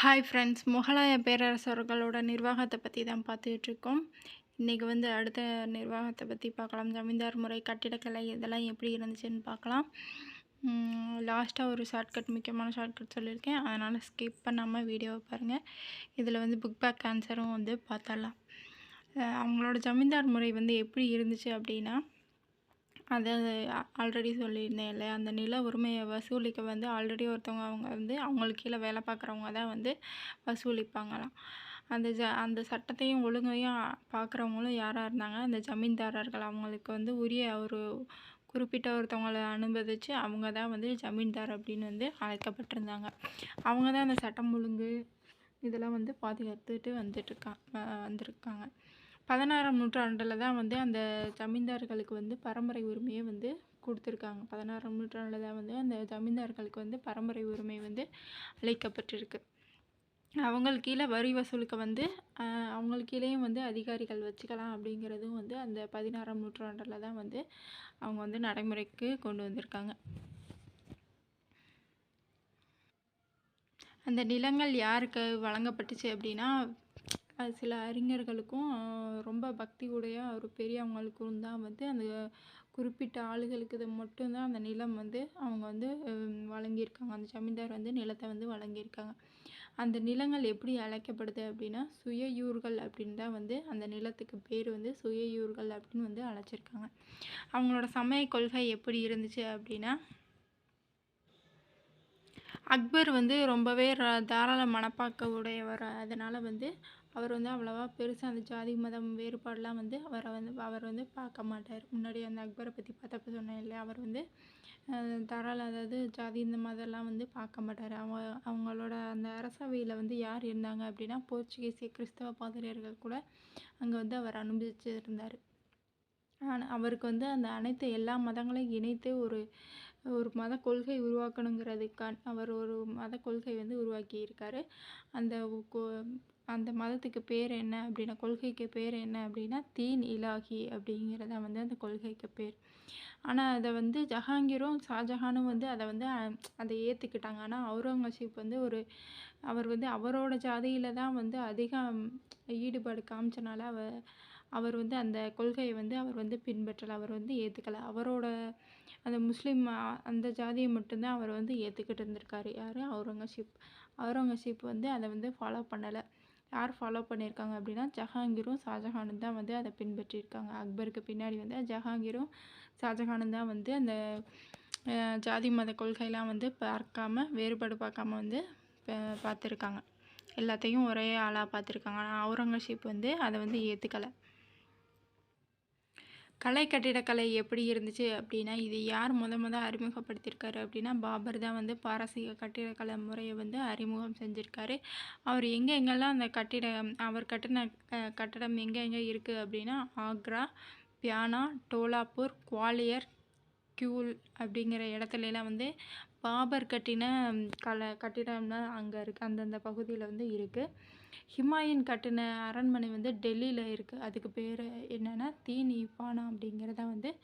Hi friends முகலாய பேரரசர்களோட நிர்வாகத்தை பற்றி தான் பார்த்துட்ருக்கோம் இன்றைக்கி வந்து அடுத்த நிர்வாகத்தை பற்றி பார்க்கலாம் ஜமீன்தார் முறை கட்டிடக்கலை இதெல்லாம் எப்படி இருந்துச்சுன்னு பார்க்கலாம் லாஸ்ட்டாக ஒரு ஷார்ட்கட் முக்கியமான ஷார்ட்கட் சொல்லியிருக்கேன். அதனால் ஸ்கிப் பண்ணாமல் வீடியோவை பாருங்கள் இதில் வந்து புக் பேக் ஆன்சரும் வந்து பார்த்தரலாம் அவங்களோட ஜமீன்தார் முறை வந்து எப்படி இருந்துச்சு அப்படின்னா அதை ஆல்ரெடி சொல்லியிருந்தேன் இல்லையா? அந்த நில உரிமையை வசூலிக்க வந்து ஆல்ரெடி ஒருத்தவங்க அவங்க வந்து அவங்களுக்கு கீழே வேலை பார்க்குறவங்க தான் வந்து வசூலிப்பாங்களாம். அந்த ஜ அந்த சட்டத்தையும் ஒழுங்கையும் பார்க்குறவங்களும் யாராக இருந்தாங்க அந்த ஜமீன்தாரர்கள் அவங்களுக்கு வந்து உரிய ஒரு குறிப்பிட்ட ஒருத்தவங்களை அனுமதித்து அவங்க தான் வந்து ஜமீன்தார் அப்படின்னு வந்து அழைக்கப்பட்டிருந்தாங்க. அவங்க தான் அந்த சட்டம் ஒழுங்கு இதெல்லாம் வந்து பாதுகாத்துட்டு வந்துட்டுருக்காங்க வந்திருக்காங்க. பதினாறாம் நூற்றாண்டில் தான் வந்து அந்த ஜமீன்தார்களுக்கு வந்து பரம்பரை உரிமையை வந்து கொடுத்துருக்காங்க. பதினாறாம் நூற்றாண்டில் தான் வந்து அந்த ஜமீன்தார்களுக்கு வந்து பரம்பரை உரிமை வந்து அளிக்கப்பட்டிருக்கு. அவங்களுக்கு கீழே வரி வசூலுக்கு வந்து அவங்களுக்கு கீழேயும் வந்து அதிகாரிகள் வச்சுக்கலாம் அப்படிங்கிறதும் வந்து அந்த பதினாறாம் நூற்றாண்டில் தான் வந்து அவங்க வந்து நடைமுறைக்கு கொண்டு வந்திருக்காங்க. அந்த நிலங்கள் யாருக்கு வழங்கப்பட்டுச்சு அப்படின்னா அது சில அறிஞர்களுக்கும் ரொம்ப பக்தி உடைய ஒரு பெரியவங்களுக்கும் தான் வந்து அந்த குறிப்பிட்ட ஆளுகளுக்கு இது மட்டும்தான் அந்த நிலம் வந்து அவங்க வந்து வழங்கியிருக்காங்க. அந்த ஜமீன்தார் வந்து நிலத்தை வந்து வழங்கியிருக்காங்க. அந்த நிலங்கள் எப்படி அழைக்கப்படுது அப்படின்னா சுயயூர்கள் அப்படின்னு தான் வந்து அந்த நிலத்துக்கு பேர் வந்து சுயயூர்கள் அப்படின்னு வந்து அழைச்சிருக்காங்க. அவங்களோட சமய கொள்கை எப்படி இருந்துச்சு அப்படின்னா அக்பர் வந்து ரொம்பவே தாராள மனப்பாக்க உடையவர். அதனால் வந்து அவர் வந்து அவ்வளோவா பெருசாக அந்த ஜாதி மதம் வேறுபாடெலாம் வந்து அவரை வந்து அவர் வந்து பார்க்க மாட்டார். முன்னாடி அந்த அக்பரை பற்றி பார்த்தப்ப சொன்னேன் இல்லையா? அவர் வந்து தரால் தாராள அதாவது ஜாதி இந்த மாதிரிலாம் வந்து பார்க்க மாட்டார். அவங்க அவங்களோட அந்த அரசவையில் வந்து யார் இருந்தாங்க அப்படின்னா போர்ச்சுகீசிய கிறிஸ்தவ பாதிரியர்கள் கூட அங்கே வந்து அவர் அனுபவிச்சு இருந்தார் ஆனால் அவருக்கு வந்து அந்த அனைத்து எல்லா மதங்களையும் இணைத்து ஒரு ஒரு மத கொள்கை உருவாக்கணுங்கிறதுக்கான் அவர் ஒரு மத கொள்கை வந்து உருவாக்கியிருக்காரு. அந்த அந்த மதத்துக்கு பேர் என்ன அப்படின்னா கொள்கைக்கு பேர் என்ன அப்படின்னா தீன் இலாகி அப்படிங்கிறத வந்து அந்த கொள்கைக்கு பேர். ஆனால் அதை வந்து ஜஹாங்கீரும் ஷாஜஹானும் வந்து அதை வந்து அதை ஏற்றுக்கிட்டாங்க ஆனால் அவுரங்கசீப் வந்து ஒரு அவர் வந்து அவரோட ஜாதியில் தான் வந்து அதிகம் ஈடுபாடு காமிச்சனால அவர் அவர் வந்து அந்த கொள்கையை வந்து அவர் வந்து பின்பற்றலை. அவர் வந்து ஏற்றுக்கலை அவரோட அந்த முஸ்லீம் அந்த ஜாதியை மட்டும்தான் அவர் வந்து ஏற்றுக்கிட்டு இருந்திருக்காரு யார்? அவுரங்கசீப். அவுரங்கசீப் வந்து அதை வந்து ஃபாலோ பண்ணலை. யார் ஃபாலோ பண்ணியிருக்காங்க அப்படின்னா ஜஹாங்கீரும் ஷாஜஹானும் தான் வந்து அதை பின்பற்றியிருக்காங்க. அக்பருக்கு பின்னாடி வந்து ஜஹாங்கீரும் ஷாஜஹானும் தான் வந்து அந்த ஜாதி மத கொள்கையெல்லாம் வந்து பார்க்காம வேறுபாடு பார்க்காம வந்து பார்த்துருக்காங்க. எல்லாத்தையும் ஒரே ஆளாக பார்த்துருக்காங்க. ஆனால் அவுரங்கசீப் வந்து அதை வந்து ஏற்றுக்கலை கலை கட்டிடக்கலை எப்படி இருந்துச்சு அப்படின்னா இது யார் முத முத அறிமுகப்படுத்தியிருக்காரு அப்படின்னா பாபர் தான் வந்து பாரசீக கட்டிடக்கலை முறையை வந்து அறிமுகம் செஞ்சுருக்காரு. அவர் எங்கே எங்கெல்லாம் அந்த கட்டிடம் அவர் கட்டின கட்டடம் எங்கே எங்கே இருக்குது அப்படின்னா ஆக்ரா பியானா டோலாப்பூர் குவாலியர் கியூல் அப்படிங்கிற இடத்துலலாம் வந்து பாபர் கட்டின கலை கட்டிடம்லாம் அங்கே இருக்குது அந்தந்த பகுதியில் வந்து இருக்குது ஹிமாயூன் கட்டின அரண்மனை வந்து டெல்லியில் இருக்குது அதுக்கு பேர் என்னென்னா தீன் இஃபானா அப்படிங்கிறத வந்து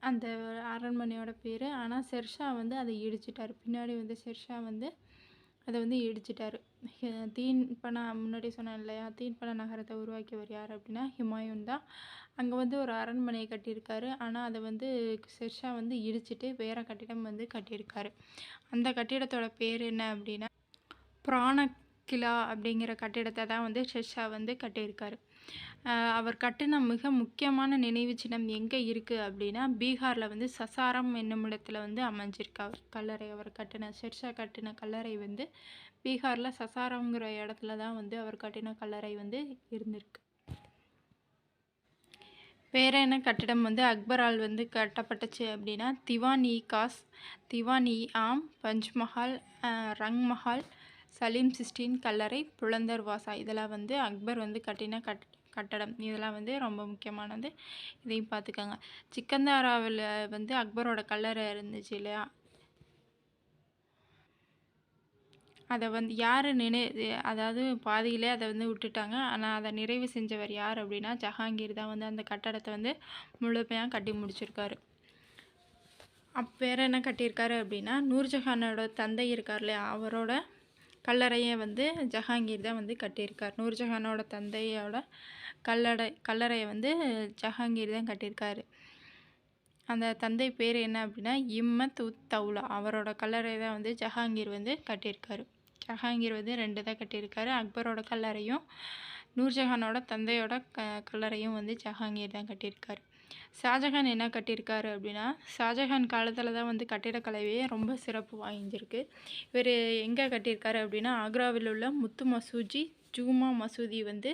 அந்த அரண்மனையோட பேர். ஆனால் ஷெர்ஷா வந்து அதை இடிச்சிட்டார். பின்னாடி வந்து ஷெர்ஷா வந்து அதை வந்து இடிச்சிட்டார். ஹி- தீன் முன்னாடி சொன்னேன் இல்லையா? தீன்பன நகரத்தை உருவாக்கியவர் யார் அப்படின்னா ஹிமாயூன் தான். அங்கே வந்து ஒரு அரண்மனையை கட்டியிருக்காரு. ஆனால் அதை வந்து ஷெர்ஷா வந்து இடிச்சிட்டு வேறு கட்டிடம் வந்து கட்டியிருக்காரு. அந்த கட்டிடத்தோட பேர் என்ன அப்படின்னா கிலா அப்படிங்கிற கட்டிடத்தை தான் வந்து ஷெர்ஷா வந்து கட்டியிருக்காரு. அவர் கட்டின மிக முக்கியமான நினைவு சின்னம் எங்கே இருக்குது அப்படின்னா பீகாரில் வந்து சசாரம் என்னும் இடத்துல வந்து அமைஞ்சிருக்கு அவர் கல்லறை அவர் கட்டின ஷெர்ஷா கட்டின கல்லறை வந்து பீகாரில் சசாரம்ங்கிற இடத்துல தான் வந்து அவர் கட்டின கல்லறை வந்து இருந்திருக்கு. வேற என்ன கட்டிடம் வந்து அக்பரால் வந்து கட்டப்பட்டுச்சு அப்படின்னா திவான் இ காஸ் திவான் இ ஆம் பஞ்ச்மஹால் ரங்மஹால் ரங் மஹால் சலீம் சிஸ்டின் கல்லறை புலந்தர் வாசா. இதெல்லாம் வந்து அக்பர் வந்து கட்டின கட் கட்டடம். இதெல்லாம் வந்து ரொம்ப முக்கியமானது. இதையும் பார்த்துக்கோங்க. சிக்கந்தாராவில் வந்து அக்பரோட கல்லறை இருந்துச்சு இல்லையா? அதை வந்து யார் நினை அதாவது பாதியிலே அதை வந்து விட்டுட்டாங்க. ஆனால் அதை நிறைவு செஞ்சவர் யார் அப்படின்னா ஜஹாங்கீர் தான் வந்து அந்த கட்டடத்தை வந்து முழுமையாக கட்டி முடிச்சிருக்காரு. அப் வேறு என்ன கட்டியிருக்காரு அப்படின்னா நூர்ஜஹானோட தந்தை இருக்கார் இல்லையா? அவரோட கல்லறையை வந்து ஜஹாங்கீர் தான் வந்து கட்டியிருக்கார். நூர்ஜஹானோட தந்தையோட கல்லடை கல்லறையை வந்து ஜஹாங்கீர் தான் கட்டியிருக்காரு. அந்த தந்தை பேர் என்ன அப்படின்னா இம்மத் உத் தௌலா. அவரோட கல்லறை தான் வந்து ஜஹாங்கீர் வந்து கட்டியிருக்காரு. ஜஹாங்கீர் வந்து ரெண்டு தான் கட்டியிருக்காரு. அக்பரோட கல்லறையும் நூர்ஜஹானோட தந்தையோட க கல்லறையும் வந்து ஜஹாங்கீர் தான் கட்டியிருக்காரு. ஷாஜஹான் என்ன கட்டியிருக்காரு அப்படின்னா ஷாஜஹான் காலத்தில் தான் வந்து கட்டிடக்கலையே ரொம்ப சிறப்பு வாய்ந்திருக்கு. இவர் எங்கே கட்டியிருக்காரு அப்படின்னா ஆக்ராவில் உள்ள முத்து மசூஜி ஜூமா மசூதி வந்து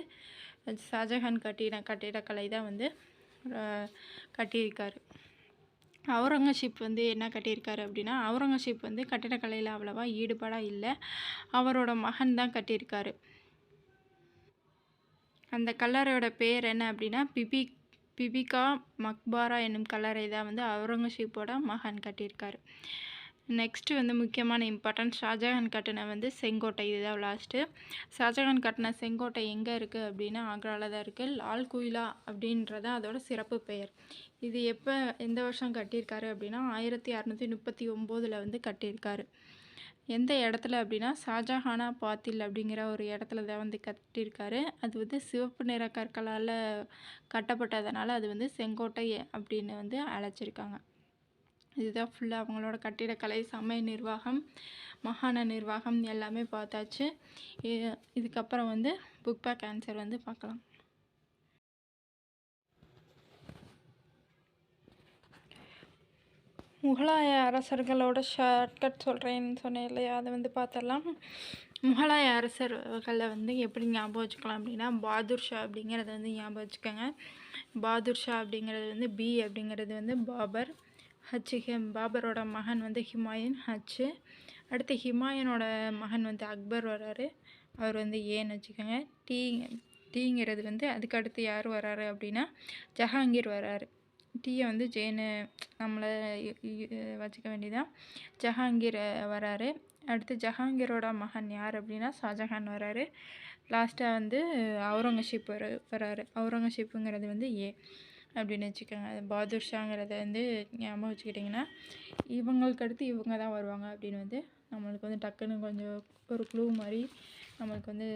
ஷாஜஹான் கட்டிட கட்டிடக்கலை தான் வந்து கட்டியிருக்காரு. அவுரங்கசீப் வந்து என்ன கட்டியிருக்காரு அப்படின்னா அவுரங்கசீப் வந்து கட்டிடக்கலையில் அவ்வளவா ஈடுபாடாக இல்லை. அவரோட மகன் தான் கட்டியிருக்காரு. அந்த கல்லறையோட பேர் என்ன அப்படின்னா பிபி பிபிகா மக்பாரா என்னும் கல்லறை தான் வந்து அவுரங்கசீப்போட மகான் கட்டியிருக்காரு. நெக்ஸ்ட்டு வந்து முக்கியமான இம்பார்ட்டன்ட் ஷாஜஹான் கட்டின வந்து செங்கோட்டை. இதுதான் லாஸ்ட்டு ஷாஜஹான் கட்டின செங்கோட்டை எங்கே இருக்குது அப்படின்னா ஆக்ராவில் தான் இருக்குது லால் குயிலா அப்படின்றத அதோட சிறப்பு பெயர். இது எப்போ எந்த வருஷம் கட்டியிருக்காரு அப்படின்னா ஆயிரத்தி அறநூற்றி முப்பத்தி ஒம்போதில் வந்து கட்டியிருக்காரு. எந்த இடத்துல அப்படின்னா ஷாஜஹானா பாத்தில் அப்படிங்கிற ஒரு இடத்துல தான் வந்து கட்டியிருக்காரு. அது வந்து சிவப்பு நிற கற்களால் கட்டப்பட்டதுனால அது வந்து செங்கோட்டை அப்படின்னு வந்து அழைச்சிருக்காங்க. இதுதான் ஃபுல்லாக அவங்களோட கட்டிடக்கலை சமய நிர்வாகம் மகாண நிர்வாகம் எல்லாமே பார்த்தாச்சு. இதுக்கப்புறம் வந்து புக் பேக் ஆன்சர் வந்து பார்க்கலாம். முகலாய அரசர்களோட ஷார்ட்கட் சொல்கிறேன்னு சொன்னேன் இல்லையா? அதை வந்து பார்த்துடலாம். முகலாய அரசர்களை வந்து எப்படி ஞாபகம் வச்சுக்கலாம் அப்படின்னா பாதுர்ஷா அப்படிங்கிறத வந்து ஞாபகம் வச்சுக்கோங்க. பாதுர்ஷா அப்படிங்கிறது வந்து பி அப்படிங்கிறது வந்து பாபர். ஹச் ஹிம் பாபரோட மகன் வந்து ஹிமாயூன் ஹச்சு அடுத்து ஹிமாயூனோட மகன் வந்து அக்பர் வராரு அவர் வந்து ஏன்னு வச்சுக்கோங்க. டீ டீங்கிறது வந்து அதுக்கு அடுத்து யார் வராரு அப்படின்னா ஜஹாங்கீர் வராரு டீயை வந்து ஜெயினு நம்மளை வச்சுக்க வேண்டியதான் ஜஹாங்கீர் வராரு. அடுத்து ஜஹாங்கீரோட மகன் யார் அப்படின்னா ஷாஜஹான் வராரு. லாஸ்ட்டாக வந்து அவுரங்கசீப் வர வராரு. அவுரங்கசீப்புங்கிறது வந்து ஏ அப்படின்னு வச்சுக்கோங்க. பாதுர் ஷாங்கிறத வந்து ஞாபகம் வச்சுக்கிட்டிங்கன்னா இவங்களுக்கு அடுத்து இவங்க தான் வருவாங்க அப்படின்னு வந்து நம்மளுக்கு வந்து டக்குன்னு கொஞ்சம் ஒரு க்ளூ மாதிரி நம்மளுக்கு வந்து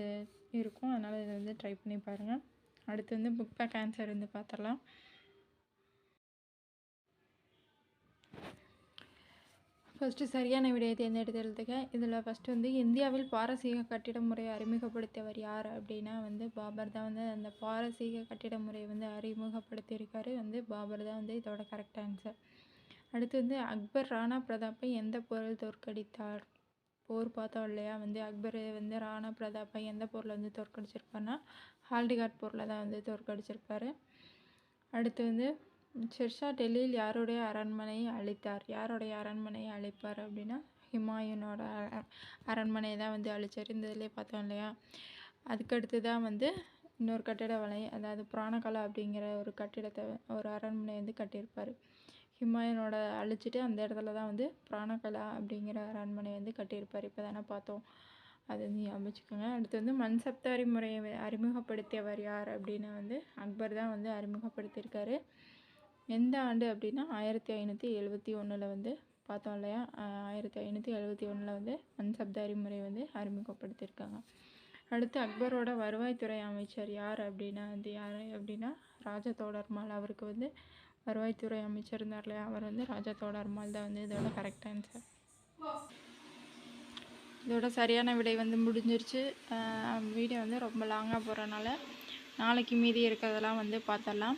இருக்கும். அதனால் இதை வந்து ட்ரை பண்ணி பாருங்கள் அடுத்து வந்து புக் பேக் ஆன்சர் வந்து பார்த்துடலாம். ஃபஸ்ட்டு சரியான விடையை தேர்ந்தெடுத்ததுக்கு இதில் ஃபஸ்ட்டு வந்து இந்தியாவில் பாரசீக கட்டிட முறையை அறிமுகப்படுத்தியவர் யார் அப்படின்னா வந்து பாபர் தான் வந்து அந்த பாரசீக கட்டிட முறையை வந்து அறிமுகப்படுத்தியிருக்காரு வந்து பாபர் தான் வந்து இதோட கரெக்ட் ஆன்சர் அடுத்து வந்து அக்பர் ராணா பிரதாப்பை எந்த போரில் தோற்கடித்தார்? போர் பார்த்தோம் இல்லையா? வந்து அக்பர் வந்து ராணா பிரதாப்பை எந்த போரில் வந்து தோற்கடிச்சிருப்பார்னா ஹால்டிகாட் போரில் தான் வந்து தோற்கடிச்சிருப்பார். அடுத்து வந்து ஷெர்ஷா டெல்லியில் யாருடைய அரண்மனையை அழித்தார்? யாருடைய அரண்மனையை அழிப்பார் அப்படின்னா ஹிமாயூனோட அரண்மனையை தான் வந்து அழிச்சார். இந்த இதிலே பார்த்தோம் இல்லையா? அதுக்கடுத்து தான் வந்து இன்னொரு கட்டிட வலை அதாவது புராணகலா அப்படிங்கிற ஒரு கட்டிடத்தை ஒரு அரண்மனை வந்து கட்டியிருப்பார். ஹிமாயூனோட அழிச்சிட்டு அந்த இடத்துல தான் வந்து புராணகலா அப்படிங்கிற அரண்மனை வந்து கட்டியிருப்பார். இப்போ தானே பார்த்தோம். அது வந்து ஞாபகம் வச்சுக்கோங்க அடுத்து வந்து மன்சப்தாரி முறையை அறிமுகப்படுத்தியவர் யார் அப்படின்னு வந்து அக்பர் தான் வந்து அறிமுகப்படுத்தியிருக்காரு. எந்த ஆண்டு அப்படின்னா ஆயிரத்தி ஐநூற்றி எழுபத்தி ஒன்றில் வந்து பார்த்தோம் இல்லையா? ஆயிரத்தி ஐநூற்றி எழுபத்தி ஒன்றில் வந்து மன்சப்தாரி முறை வந்து அறிமுகப்படுத்தியிருக்காங்க. அடுத்து அக்பரோட வருவாய்த்துறை அமைச்சர் யார் அப்படின்னா வந்து யார் அப்படின்னா ராஜா தோடர்மால் அவருக்கு வந்து வருவாய்த்துறை அமைச்சர் இருந்தார் இல்லையா? அவர் வந்து ராஜா தோடர்மால் தான் வந்து இதோட கரெக்ட் ஆன்சர் இதோட சரியான விடை வந்து முடிஞ்சிருச்சு. வீடியோ வந்து ரொம்ப லாங்காக போகிறனால நாளைக்கு மீதி இருக்கிறதெல்லாம் வந்து பார்த்துடலாம்.